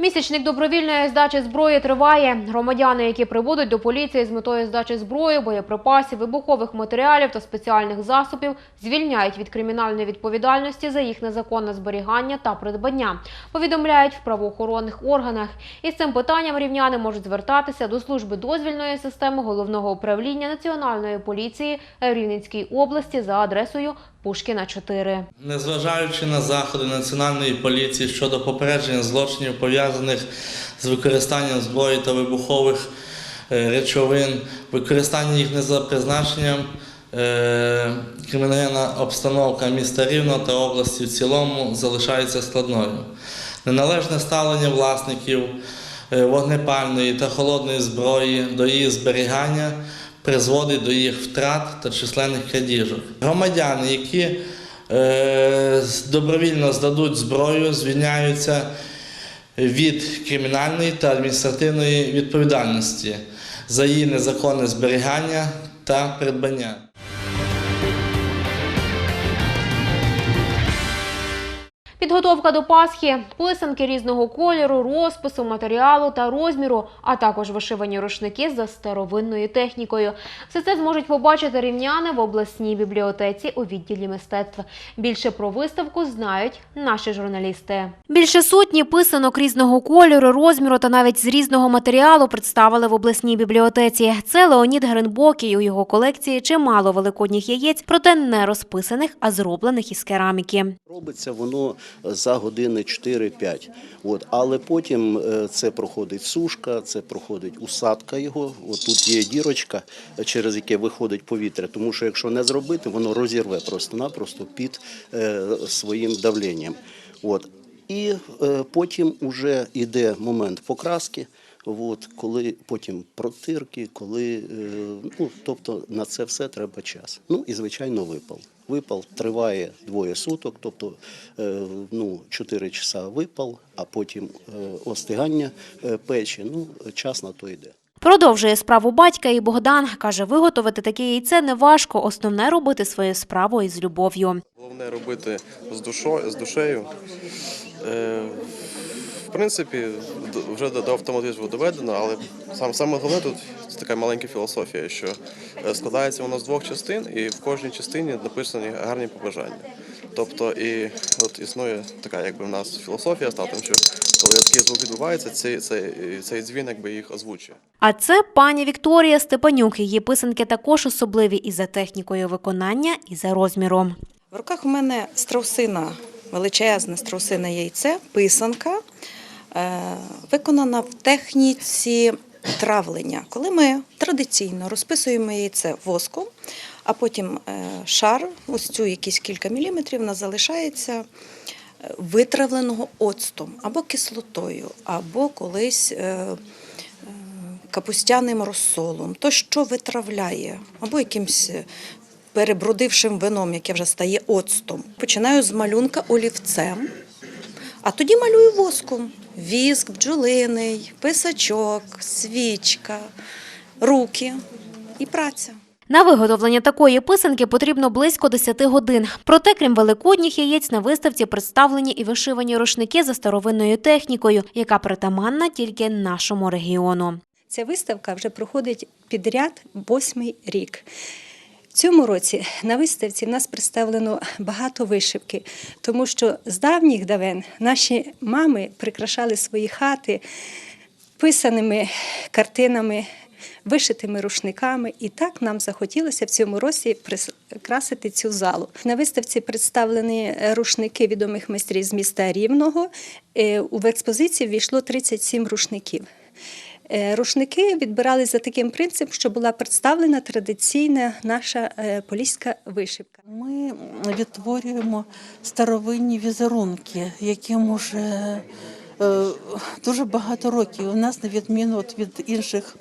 Місячник добровільної здачі зброї триває. Громадяни, які прибудуть до поліції з метою здачі зброї, боєприпасів, вибухових матеріалів та спеціальних засобів, звільняють від кримінальної відповідальності за їх незаконне зберігання та придбання. Повідомляють в правоохоронних органах. Із цим питанням рівняни можуть звертатися до служби дозвільної системи головного управління національної поліції в Рівненській області за адресою Пушкіна 4. Незважаючи на заходи національної поліції щодо попередження злочинів, пов'язаних з використанням зброї та вибухових е, речовин, використання їх не за призначенням, е, криміногенна обстановка міста Рівно та області в цілому залишається складною. Неналежне ставлення власників е, вогнепальної та холодної зброї до її зберігання призводить до їх втрат та численних крадіжок. Громадяни, які е, добровільно здадуть зброю, звільняються від кримінальної та адміністративної відповідальності за її незаконне зберігання та придбання. Підготовка до Пасхи, писанки різного кольору, розпису, матеріалу та розміру, а також вишивані рушники за старовинною технікою. Все це зможуть побачити рівняни в обласній бібліотеці у відділі мистецтв. Більше про виставку знають наші журналісти. Більше сотні писанок різного кольору, розміру та навіть з різного матеріалу представили в обласній бібліотеці. Це Леонід Гринбокій. У його колекції чимало великодніх яєць, проте не розписаних, а зроблених із кераміки. Робиться воно за години 4-5. От. Але потім е, це проходить сушка, це проходить усадка його. От тут є дірочка, через яке виходить повітря. Тому що якщо не зробити, воно розірве просто-напросто під е, своїм давленням. От. І е, потім вже йде момент покраски. От, коли потім протирки, коли ну, тобто на це все треба час. Ну і звичайно випал. Випал триває двоє суток, тобто е, ну, 4 часа випал, а потім е, остигання е, печі. Ну, час на то йде. Продовжує справу батька і Богдан. Каже, виготовити таке яйце не важко. Основне робити свою справу із любов'ю. Головне робити з душою, з душею. В принципі, вже до до автоматизму доведено, але сам, саме головне тут це така маленька філософія, що е, складається воно з двох частин, і в кожній частині написані гарні побажання. Тобто, і от існує така, якби в нас філософія стала, що коли такий звук відбувається, цей, цей, цей дзвін якби їх озвучує. А це пані Вікторія Степанюк. Її писанки також особливі і за технікою виконання, і за розміром. В руках у мене страусина, величезне страусине яйце, писанка, виконана в техніці травлення. Коли ми традиційно розписуємо яйце воском, а потім е, шар, ось цю якісь кілька міліметрів, вона залишається е, витравленого оцтом або кислотою, або колись. е, е, Капустяним розсолом, то що витравляє, або якимсь е, перебродившим вином, яке вже стає оцтом. Починаю з малюнка олівцем, а тоді малюю воском. Віск, бджолиний, писачок, свічка, руки і праця. На виготовлення такої писанки потрібно близько 10 годин. Проте, крім великодніх яєць, на виставці представлені і вишивані рушники за старовинною технікою, яка притаманна тільки нашому регіону. Ця виставка вже проходить підряд восьмий рік. Цьому році на виставці в нас представлено багато вишивки, тому що з давніх давен наші мами прикрашали свої хати писаними картинами, вишитими рушниками. І так нам захотілося в цьому році прикрасити цю залу. На виставці представлені рушники відомих майстрів з міста Рівного. Е, В експозиції ввійшло 37 рушників. Е, Рушники відбирались за таким принципом, що була представлена традиційна наша е, поліська вишивка. Ми відтворюємо старовинні візерунки, яким уже е, дуже багато років. У нас, на відміну від інших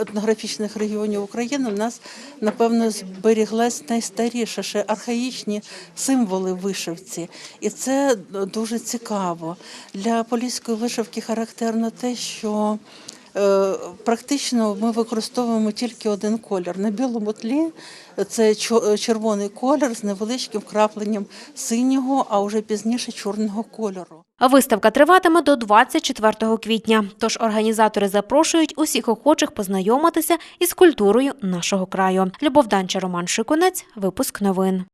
етнографічних регіонів України в нас, напевно, зберіглась найстаріша, ще архаїчні символи вишивці. І це дуже цікаво. Для поліської вишивки характерно те, що Е, Практично ми використовуємо тільки один колір. На білому тлі це чо- червоний колір з невеличким крапленням синього, а вже пізніше чорного кольору. Виставка триватиме до 24 квітня. Тож організатори запрошують усіх охочих познайомитися із культурою нашого краю. Любов Данча, Роман Шикунець, випуск новин.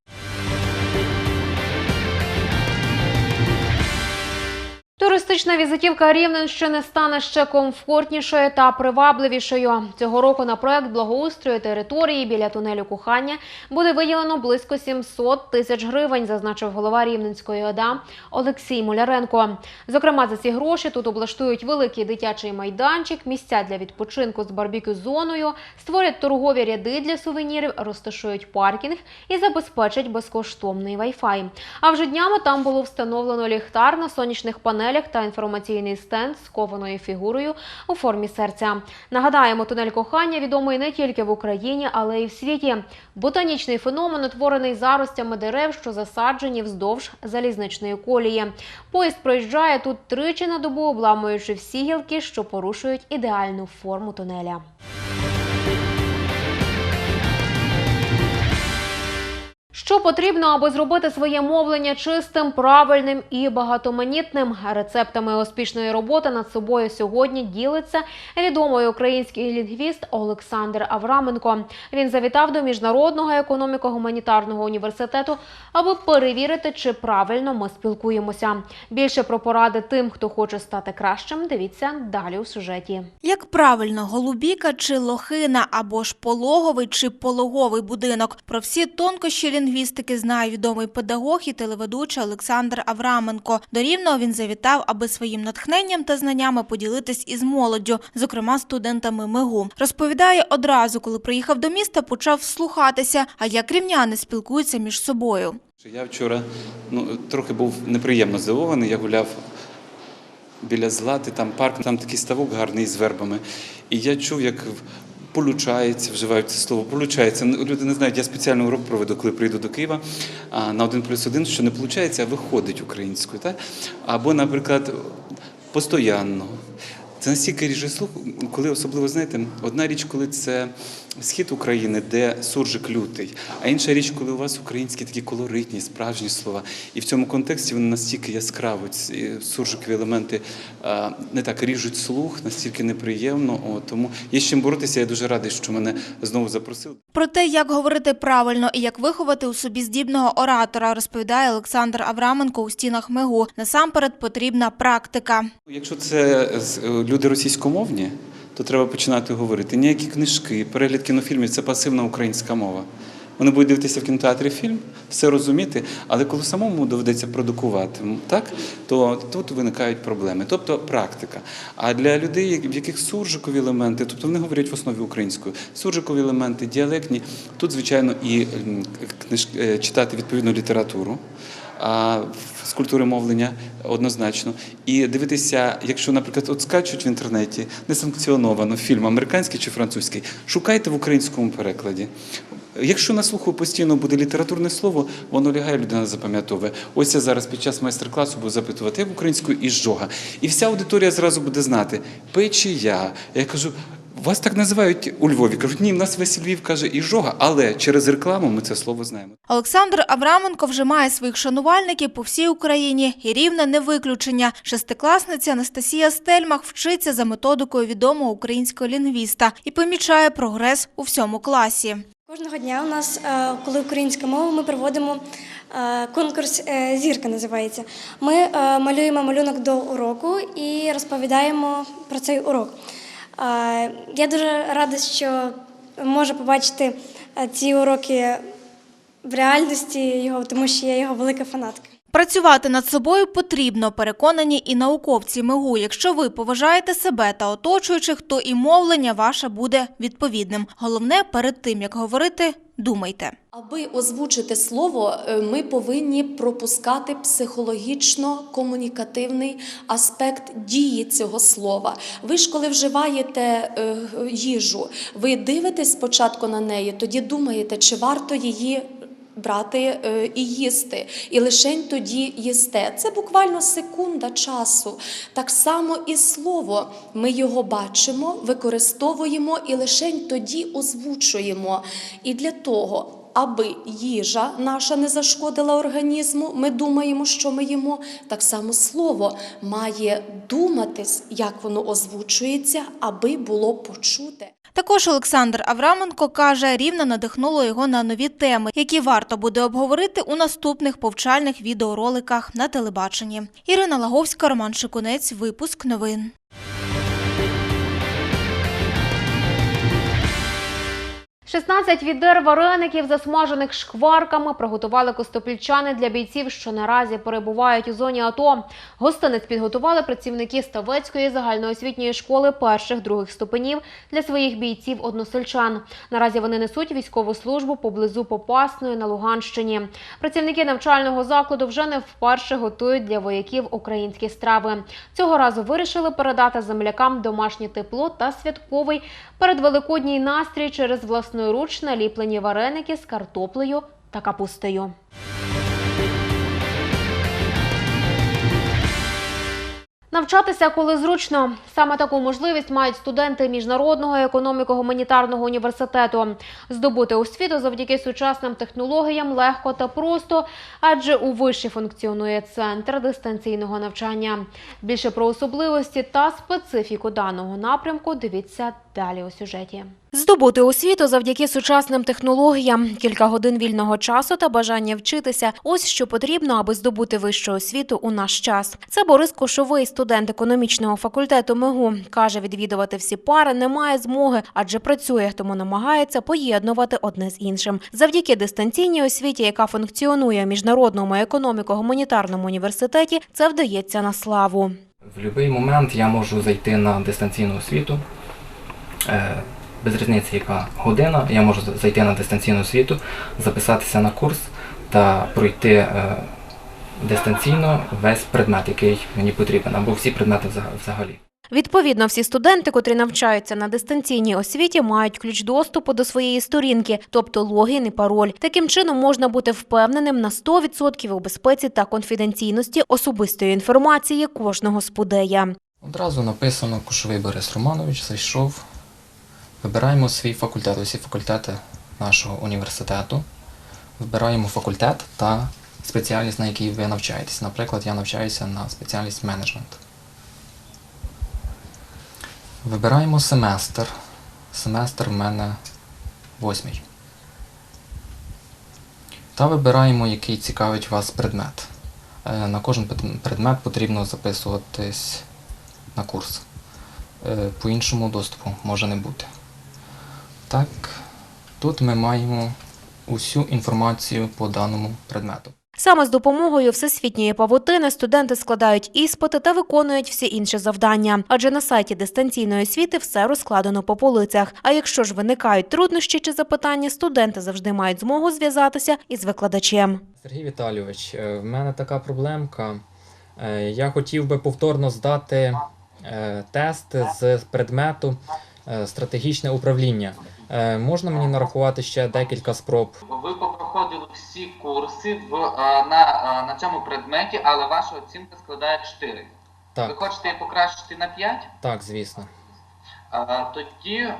Туристична візитівка Рівненщини стане ще комфортнішою та привабливішою. Цього року на проект благоустрою території біля тунелю кохання буде виділено близько 700 тисяч гривень, зазначив голова Рівненської ОДА Олексій Муляренко. Зокрема, за ці гроші тут облаштують великий дитячий майданчик, місця для відпочинку з барбекю-зоною, створять торгові ряди для сувенірів, розташують паркінг і забезпечать безкоштовний Wi-Fi. А вже днями там було встановлено ліхтар на сонячних панелях та інформаційний стенд з кованою фігурою у формі серця. Нагадаємо, тунель кохання відомий не тільки в Україні, але й в світі. Ботанічний феномен утворений заростями дерев, що засаджені вздовж залізничної колії. Поїзд проїжджає тут тричі на добу, обламуючи всі гілки, що порушують ідеальну форму тунеля. Потрібно, аби зробити своє мовлення чистим, правильним і багатоманітним? Рецептами успішної роботи над собою сьогодні ділиться відомий український лінгвіст Олександр Авраменко. Він завітав до міжнародного економіко-гуманітарного університету, аби перевірити, чи правильно ми спілкуємося. Більше про поради тим, хто хоче стати кращим. Дивіться далі у сюжеті. Як правильно, голубіка чи лохина, або ж пологовий чи пологовий будинок. Про всі тонкощі лінгвістики знає відомий педагог і телеведучий Олександр Авраменко. До Рівного він завітав, аби своїм натхненням та знаннями поділитись із молоддю, зокрема студентами МИГУ. Розповідає одразу, коли приїхав до міста, почав вслухатися, а як рівняни спілкуються між собою. Я вчора ну, трохи був неприємно здивований. Я гуляв біля Злати, там парк, там такий ставок гарний з вербами. І я чув, як получається, вживають це слово, получається. Ну, Люди не знають, я спеціально урок проведу, коли прийду до Києва на один плюс один, що не получається, а виходить українською. Так? Або, наприклад, постоянно. Це настільки ріже слух, коли особливо знаєте, одна річ, коли це схід України, де суржик лютий, а інша річ, коли у вас українські такі колоритні, справжні слова. І в цьому контексті вони настільки яскраво, ці суржикові елементи не так ріжуть слух, настільки неприємно. О, тому є з чим боротися. Я дуже радий, що мене знову запросили. Про те, як говорити правильно і як виховати у собі здібного оратора, розповідає Олександр Авраменко у стінах МИГУ. Насамперед потрібна практика. Якщо це е, люди російськомовні, то треба починати говорити. Ніякі книжки, перегляд кінофільмів це пасивна українська мова. Вони будуть дивитися в кінотеатрі фільм, все розуміти, але коли самому доведеться продукувати, так, то тут виникають проблеми. Тобто практика. А для людей, в яких суржикові елементи, тобто вони говорять в основі українською, суржикові елементи, діалектні, тут, звичайно, і м, книж... е, читати відповідну літературу. З культури мовлення однозначно. І дивитися, якщо, наприклад, от скачуть в інтернеті несанкціоновано фільм американський чи французький, шукайте в українському перекладі. Якщо на слуху постійно буде літературне слово, воно лягає, людина запам'ятовує. Ось я зараз під час майстер-класу буду запитувати, як українською і жога. І вся аудиторія зразу буде знати, печія. Я кажу, вас так називають у Львові. Кажуть, ні, в нас весь Львів каже і жога, але через рекламу ми це слово знаємо. Олександр Авраменко вже має своїх шанувальників по всій Україні, і рівне не виключення. Шестикласниця Анастасія Стельмах вчиться за методикою відомого українського лінгвіста і помічає прогрес у всьому класі. Кожного дня у нас, е, коли українська мова, ми проводимо е, конкурс е, Зірка називається. Ми малюємо малюнок до уроку і розповідаємо про цей урок. Я дуже рада, що можу побачити е, ці уроки в реальності його, тому що я його велика фанатка. Працювати над собою потрібно, переконані і науковці МИГУ. Якщо ви поважаєте себе та оточуючих, то і мовлення ваше буде відповідним. Головне, перед тим як говорити, думайте. Аби озвучити слово, е, ми повинні пропускати психологічно-комунікативний аспект дії цього слова. Ви ж коли вживаєте е, їжу, ви дивитесь спочатку на неї, тоді думаєте, чи варто її. Брати е, і їсти, і лишень тоді їсте. Це буквально секунда часу. Так само і слово. Ми його бачимо, використовуємо і лишень тоді озвучуємо. І для того, аби їжа наша не зашкодила організму, ми думаємо, що ми їмо. Так само слово має думатись, як воно озвучується, аби було почуте. Також Олександр Авраменко каже, рівно надихнуло його на нові теми, які варто буде обговорити у наступних повчальних відеороликах на телебаченні. Ірина Лаговська, Роман Шикунець, випуск новин. 16 відер вареників, засмажених шкварками, приготували костопільчани для бійців, що наразі перебувають у зоні АТО. Гостинець підготували працівники Ставецької загальноосвітньої школи перших других ступенів для своїх бійців односельчан. Наразі вони несуть військову службу поблизу Попасної на Луганщині. Працівники навчального закладу вже не вперше готують для вояків українські страви. Цього разу вирішили передати землякам домашнє тепло та святковий передвеликодній настрій через власноруч наліплені вареники з картоплею та капустою. Навчатися, коли зручно. Саме таку можливість мають студенти міжнародного економіко-гуманітарного університету. Здобути освіту завдяки сучасним технологіям легко та просто, адже у виші функціонує центр дистанційного навчання. Більше про особливості та специфіку даного напрямку дивіться далі у сюжеті. Здобути освіту завдяки сучасним технологіям, кілька годин вільного часу та бажання вчитися. Ось що потрібно, аби здобути вищу освіту у наш час. Це Борис Кошовий, студент економічного факультету МИГУ. Каже, відвідувати всі пари немає змоги, адже працює, тому намагається поєднувати одне з іншим. Завдяки дистанційній освіті, яка функціонує в міжнародному економіко-гуманітарному університеті, це вдається на славу. В будь-який момент я можу зайти на дистанційну освіту. Е, Без різниці, яка година, я можу зайти на дистанційну освіту, записатися на курс та пройти е, дистанційно весь предмет, який мені потрібен, або всі предмети взага- взагалі. Відповідно, всі студенти, котрі навчаються на дистанційній освіті, мають ключ доступу до своєї сторінки, тобто логін і пароль. Таким чином можна бути впевненим на 100% у безпеці та конфіденційності особистої інформації кожного спудея. Одразу написано Кушовий Борис Романович, зайшов. Вибираємо свій факультет, усі факультети нашого університету. Вибираємо факультет та спеціальність, на якій ви навчаєтесь. Наприклад, я навчаюся на спеціальність менеджмент. Вибираємо семестр. Семестр в мене восьмий. Та вибираємо, який цікавить вас предмет. Е, На кожен предмет потрібно записуватись на курс. Е, По-іншому доступу може не бути. Так, тут ми маємо усю інформацію по даному предмету. Саме з допомогою всесвітньої павутини студенти складають іспити та виконують всі інші завдання. Адже на сайті дистанційної освіти все розкладено по полицях. А якщо ж виникають труднощі чи запитання, студенти завжди мають змогу зв'язатися із викладачем. Сергій Віталійович, е, в мене така проблемка. Е, Я хотів би повторно здати е, тест з предмету стратегічне управління. Е, Можна мені нарахувати ще декілька спроб? Ви проходили всі курси в, е, на, е, на цьому предметі, але ваша оцінка складає 4. Ви Так, хочете її покращити на 5? так, звісно. Е, Тоді е,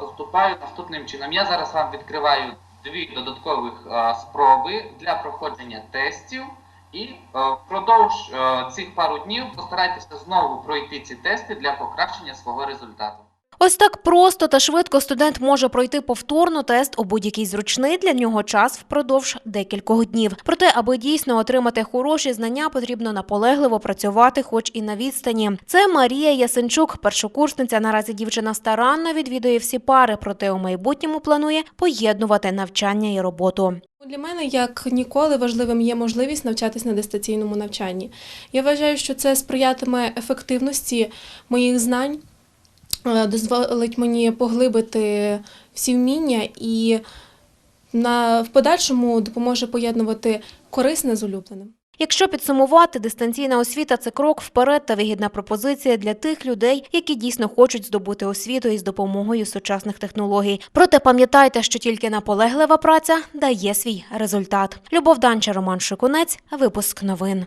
поступаю наступним чином. Я зараз вам відкриваю дві додаткових е, спроби для проходження тестів. І е, впродовж е, цих пару днів постарайтеся знову пройти ці тести для покращення свого результату. Ось так просто та швидко студент може пройти повторно тест у будь-який зручний для нього час впродовж декількох днів. Проте, аби дійсно отримати хороші знання, потрібно наполегливо працювати, хоч і на відстані. Це Марія Ясенчук, першокурсниця. Наразі дівчина старанно відвідує всі пари, проте у майбутньому планує поєднувати навчання і роботу. Для мене як ніколи важливим є можливість навчатись на дистанційному навчанні. Я вважаю, що це сприятиме ефективності моїх знань, дозволить мені поглибити всі вміння і на, в подальшому допоможе поєднувати корисне з улюбленим. Якщо підсумувати, дистанційна освіта це крок вперед та вигідна пропозиція для тих людей, які дійсно хочуть здобути освіту із допомогою сучасних технологій. Проте пам'ятайте, що тільки наполеглива праця дає свій результат. Любов Данча, Роман Шикунець, випуск новин.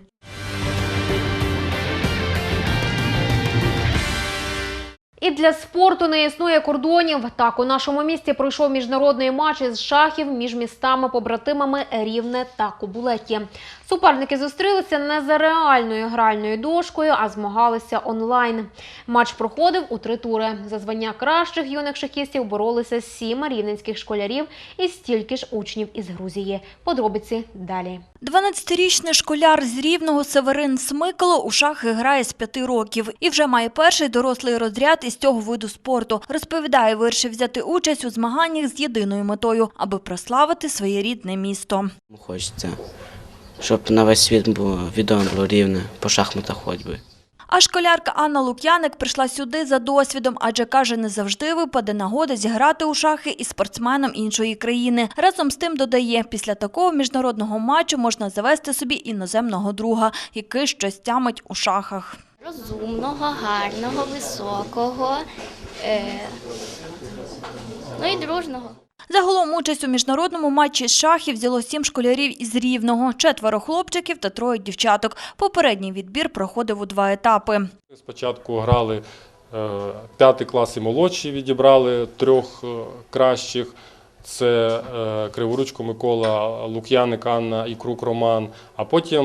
І для спорту не існує кордонів. Так, у нашому місті пройшов міжнародний матч із шахів між містами-побратимами Рівне та Кобулеті. Суперники зустрілися не за реальною гральною дошкою, а змагалися онлайн. Матч проходив у три тури. За звання кращих юних шахістів боролися сім рівненських школярів і стільки ж учнів із Грузії. Подробиці далі. 12-річний школяр з Рівного Северин Смикало у шахи грає з п'яти років і вже має перший дорослий розряд із цього виду спорту. Розповідає, вирішив взяти участь у змаганнях з єдиною метою, аби прославити своє рідне місто. Хочеться, щоб на весь світ було відомо було рівне по шахматах хоч би. А школярка Анна Лук'яник прийшла сюди за досвідом, адже каже, не завжди випаде нагода зіграти у шахи із спортсменом іншої країни. Разом з тим додає, після такого міжнародного матчу можна завести собі іноземного друга, який щось тямить у шахах. Розумного, гарного, високого, е, ну і дружного. Загалом участь у міжнародному матчі з шахів взяло сім школярів із Рівного, четверо хлопчиків та троє дівчаток. Попередній відбір проходив у два етапи. Спочатку грали е, п'ятий клас і молодші, відібрали трьох е, кращих. Це е, Криворучко Микола, Лук'яник Анна і Крук Роман. А потім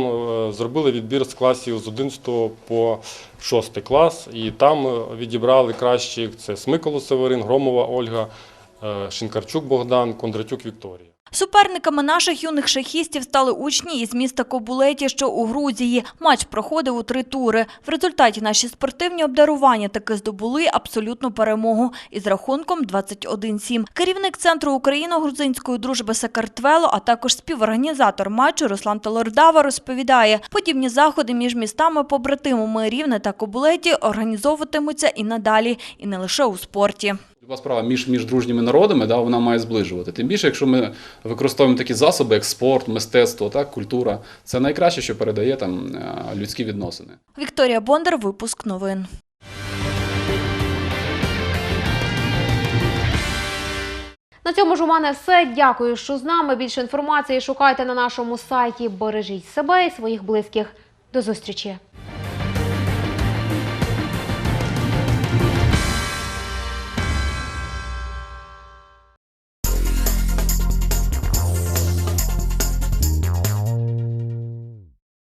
зробили відбір з класів з 11 по 6 клас. І там відібрали кращих це Смиколо Северин, Громова Ольга, Шинкарчук Богдан, Кондратюк Вікторія. Суперниками наших юних шахістів стали учні із міста Кобулеті, що у Грузії. Матч проходив у три тури. В результаті наші спортивні обдарування таки здобули абсолютну перемогу із рахунком 21-7. Керівник Центру Україно-грузинської дружби Сакартвело, а також співорганізатор матчу Руслан Талордава розповідає, подібні заходи між містами-побратимами Рівне та Кобулеті організовуватимуться і надалі, і не лише у спорті. Люба справа між, між дружніми народами да, вона має зближувати. Тим більше, якщо ми використовуємо такі засоби, як спорт, мистецтво, так, культура, це найкраще, що передає там е, людські відносини. Вікторія Бондар, випуск новин. На цьому ж у мене все. Дякую, що з нами. Більше інформації шукайте на нашому сайті. Бережіть себе і своїх близьких. До зустрічі!